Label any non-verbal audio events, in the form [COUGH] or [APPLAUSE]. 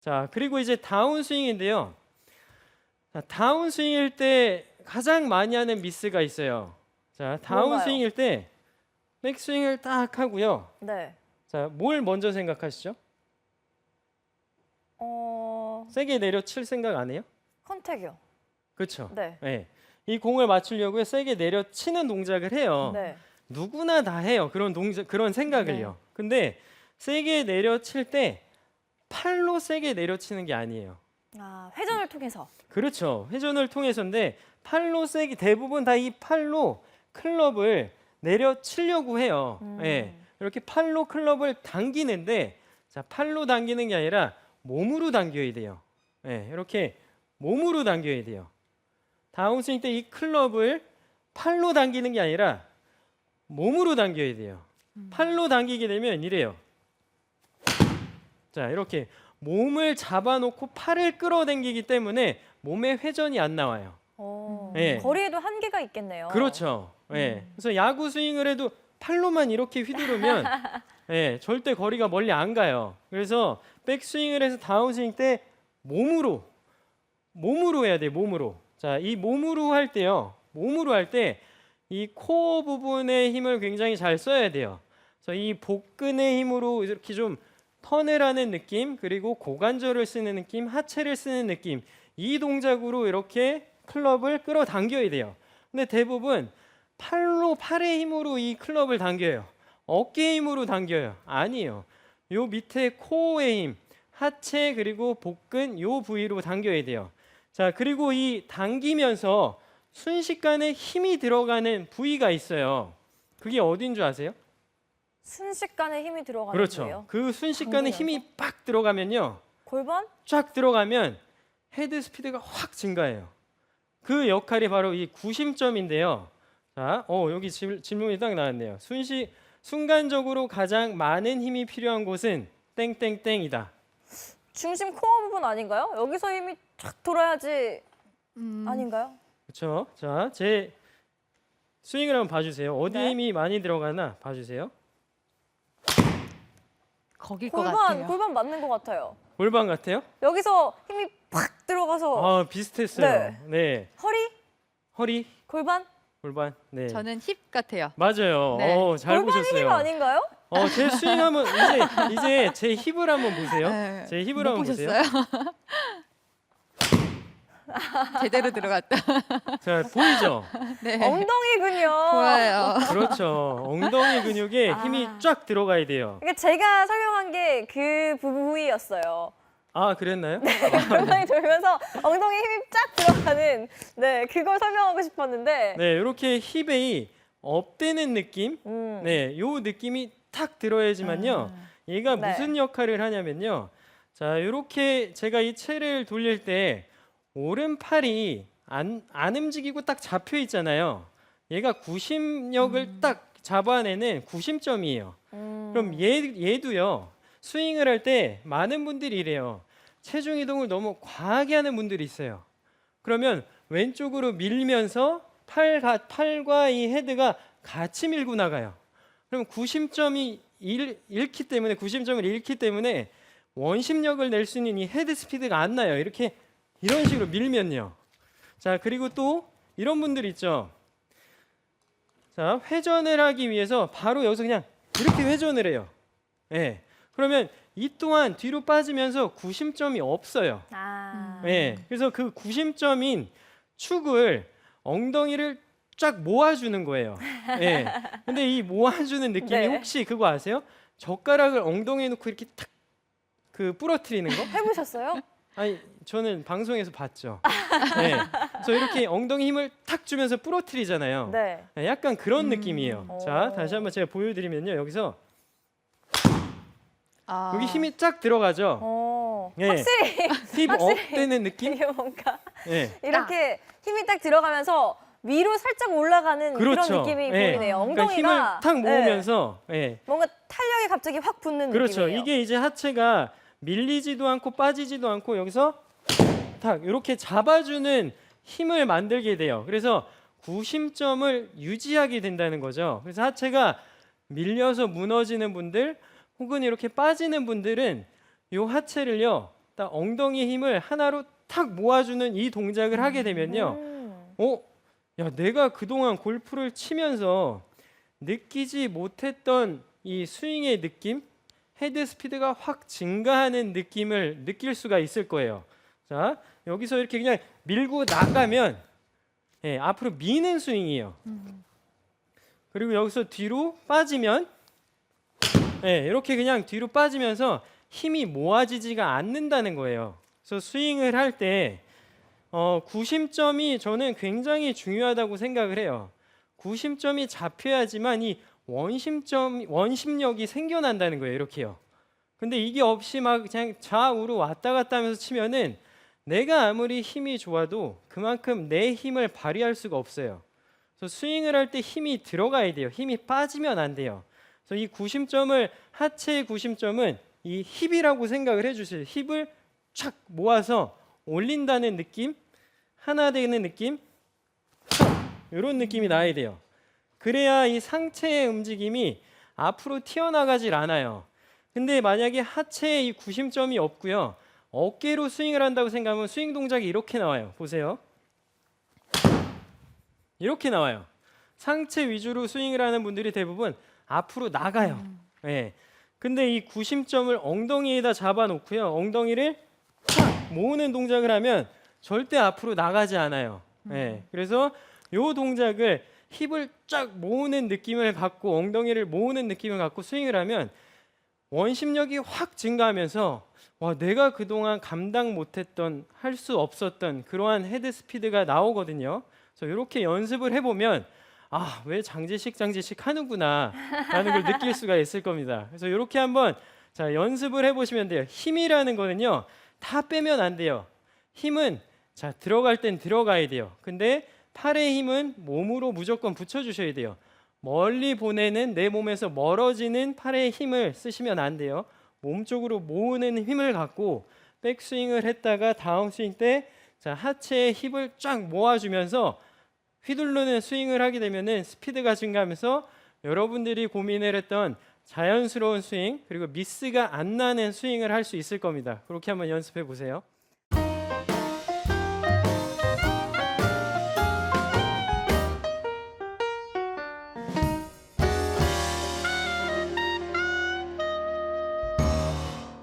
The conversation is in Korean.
자, 그리고 이제 다운 스윙인데요. 자, 다운 스윙일 때 가장 많이 하는 미스가 있어요. 자, 다운 뭔가요? 스윙일 때 백스윙을 딱 하고요. 네. 자, 뭘 먼저 생각하시죠? 어, 세게 내려칠 생각 안 해요? 컨택이요. 그렇죠. 네. 네. 이 공을 맞추려고 세게 내려치는 동작을 해요. 네. 누구나 다 해요. 그런 동작, 그런 생각을요. 근데 세게 내려칠 때 팔로 세게 내려치는 게 아니에요. 아, 회전을 통해서. 그렇죠. 회전을 통해서인데 팔로 세게 대부분 다 이 팔로 클럽을 내려치려고 해요. 음. 예. 이렇게 팔로 클럽을 당기는데 자, 팔로 당기는 게 아니라 몸으로 당겨야 돼요. 예. 이렇게 몸으로 당겨야 돼요. 다운스윙 때 이 클럽을 팔로 당기는 게 아니라 몸으로 당겨야 돼요. 팔로 당기게 되면 이래요. 자, 이렇게 몸을 잡아놓고 팔을 끌어당기기 때문에 몸에 회전이 안 나와요. 어, 네. 거리에도 한계가 있겠네요. 그렇죠. 예. 그래서 야구 스윙을 해도 팔로만 이렇게 휘두르면 [LAUGHS] 예, 절대 거리가 멀리 안 가요. 그래서 백스윙을 해서 다운스윙 때 몸으로 몸으로 해야 돼요. 몸으로. 자, 이 몸으로 할 때요. 몸으로 할 때 이 코어 부분의 힘을 굉장히 잘 써야 돼요. 그래서 이 복근의 힘으로 이렇게 좀 턴을 하는 느낌, 그리고 고관절을 쓰는 느낌, 하체를 쓰는 느낌. 이 동작으로 이렇게 클럽을 끌어당겨야 돼요. 근데 대부분 팔로 팔의 힘으로 이 클럽을 당겨요. 어깨 힘으로 당겨요. 아니에요. 요 밑에 코어의 힘, 하체 그리고 복근 요 부위로 당겨야 돼요. 자, 그리고 이 당기면서 순식간에 힘이 들어가는 부위가 있어요. 그게 어딘 줄 아세요? 순식간에 힘이 들어가는 그렇죠. 거예요. 그 순식간에 당기면서? 힘이 빡 들어가면요. 골반? 쫙 들어가면 헤드 스피드가 확 증가해요. 그 역할이 바로 이 구심점인데요. 자, 어 여기 질, 질문이 딱 나왔네요. 순시 순간적으로 가장 많은 힘이 필요한 곳은 땡땡땡이다. 중심 코어 부분 아닌가요? 여기서 힘이 쫙 돌아야지 음, 아닌가요? 그렇죠? 자, 제 스윙을 한번 봐주세요. 어디 에 네. 힘이 많이 들어가나 봐주세요. 거길 것 골반, 같아요. 골반 맞는 것 같아요. 골반 같아요? 여기서 힘이 팍 들어가서 아 비슷했어요. 네. 네. 허리, 허리, 골반, 골반. 네. 저는 힙 같아요. 맞아요. 네. 어, 잘 골반 보셨어요. 힘 아닌가요? 어, 제 스윙 한번 이제 이제 제 힙을 한번 보세요. 네. 제 힙을 못 한번 보세요. 보셨어요? 제대로 들어갔다. [LAUGHS] 자, 보이죠? 네. 엉덩이군요. 보여요. 그렇죠. 엉덩이 근육에 아. 힘이 쫙 들어가야 돼요. 이게 제가 설명한 게 그 부위였어요. 아, 그랬나요? 엉덩이 돌면서 엉덩이 힘이 쫙 들어가는 네 그걸 설명하고 싶었는데 네, 이렇게 힙에 업되는 느낌. 음, 네, 요 느낌이 탁 들어야지만요. 얘가 네. 무슨 역할을 하냐면요. 자, 이렇게 제가 이 채를 돌릴 때 오른팔이 안, 안 움직이고 딱 잡혀 있잖아요. 얘가 구심력을 딱 잡아내는 구심점이에요. 음, 그럼 얘, 얘도요. 스윙을 할 때 많은 분들이 이래요. 체중 이동을 너무 과하게 하는 분들이 있어요. 그러면 왼쪽으로 밀면서 팔과, 팔과 이 헤드가 같이 밀고 나가요. 그럼 구심점이 잃, 잃기 때문에 구심점을 잃기 때문에 원심력을 낼 수 있는 이 헤드 스피드가 안 나요. 이렇게 이런 식으로 밀면요. 자 그리고 또 이런 분들 있죠. 자 회전을 하기 위해서 바로 여기서 그냥 이렇게 회전을 해요. 예. 그러면 이 또한 뒤로 빠지면서 구심점이 없어요. 아, 예. 그래서 그 구심점인 축을 엉덩이를 쫙 모아주는 거예요. 예. 근데 이 모아주는 느낌이 [LAUGHS] 네. 혹시 그거 아세요? 젓가락을 엉덩이에 놓고 이렇게 탁 그 부러뜨리는 거? 해보셨어요? 아니 저는 방송에서 봤죠. 네. 그래서 이렇게 엉덩이 힘을 탁 주면서 부러뜨리잖아요. 네. 네, 약간 그런 음. 느낌이에요. 오. 자, 다시 한번 제가 보여드리면요. 여기서 아, 여기 힘이 쫙 들어가죠. 어, 예. 확실히 힙 확실히 업되는 느낌? 이게 뭔가 네. 이렇게 힘이 딱 들어가면서 위로 살짝 올라가는 그런 그렇죠. 느낌이 예. 보이네요. 그러니까 엉덩이가 힘을 탁 네, 모으면서 예. 뭔가 탄력이 갑자기 확 붙는 그렇죠. 느낌이에요. 이게 이제 하체가 밀리지도 않고 빠지지도 않고 여기서 탁 이렇게 잡아주는 힘을 만들게 돼요. 그래서 구심점을 유지하게 된다는 거죠. 그래서 하체가 밀려서 무너지는 분들 혹은 이렇게 빠지는 분들은 요 하체를요 딱 엉덩이 힘을 하나로 탁 모아주는 이 동작을 하게 되면요. 음. 어? 야, 내가 그동안 골프를 치면서 느끼지 못했던 이 스윙의 느낌, 헤드 스피드가 확 증가하는 느낌을 느낄 수가 있을 거예요. 자, 여기서 이렇게 그냥 밀고 나가면 예, 앞으로 미는 스윙이에요. 그리고 여기서 뒤로 빠지면 예, 이렇게 그냥 뒤로 빠지면서 힘이 모아지지가 않는다는 거예요. 그래서 스윙을 할때 어, 구심점이 저는 굉장히 중요하다고 생각을 해요. 구심점이 잡혀야지만 이 원심점 원심력이 생겨난다는 거예요. 이렇게요. 근데 이게 없이 막 그냥 좌우로 왔다 갔다 하면서 치면은 내가 아무리 힘이 좋아도 그만큼 내 힘을 발휘할 수가 없어요. 그래서 스윙을 할 때 힘이 들어가야 돼요. 힘이 빠지면 안 돼요. 그래서 이 구심점을 하체의 구심점은 이 힙이라고 생각을 해주세요. 힙을 촥 모아서 올린다는 느낌, 하나 되는 느낌, 이런 느낌이 나야 돼요. 그래야 이 상체의 움직임이 앞으로 튀어나가질 않아요. 근데 만약에 하체에 이 구심점이 없고요. 어깨로 스윙을 한다고 생각하면 스윙 동작이 이렇게 나와요. 보세요. 이렇게 나와요. 상체 위주로 스윙을 하는 분들이 대부분 앞으로 나가요. 예. 근데 이 구심점을 엉덩이에다 잡아 놓고요. 엉덩이를 탁 모으는 동작을 하면 절대 앞으로 나가지 않아요. 예. 그래서 요 동작을 힙을 쫙 모으는 느낌을 갖고 엉덩이를 모으는 느낌을 갖고 스윙을 하면 원심력이 확 증가하면서 와 내가 그동안 감당 못했던 할 수 없었던 그러한 헤드 스피드가 나오거든요. 그래서 이렇게 연습을 해보면 아 왜 장지식 장지식 하는구나라는 걸 느낄 수가 있을 겁니다. 그래서 이렇게 한번 자 연습을 해보시면 돼요. 힘이라는 거는요 다 빼면 안 돼요. 힘은 자 들어갈 땐 들어가야 돼요. 근데 팔의 힘은 몸으로 무조건 붙여주셔야 돼요. 멀리 보내는 내 몸에서 멀어지는 팔의 힘을 쓰시면 안 돼요. 몸 쪽으로 모으는 힘을 갖고 백스윙을 했다가 다운스윙 때 자, 하체의 힙을 쫙 모아주면서 휘두르는 스윙을 하게 되면은 스피드가 증가하면서 여러분들이 고민을 했던 자연스러운 스윙 그리고 미스가 안 나는 스윙을 할 수 있을 겁니다. 그렇게 한번 연습해 보세요.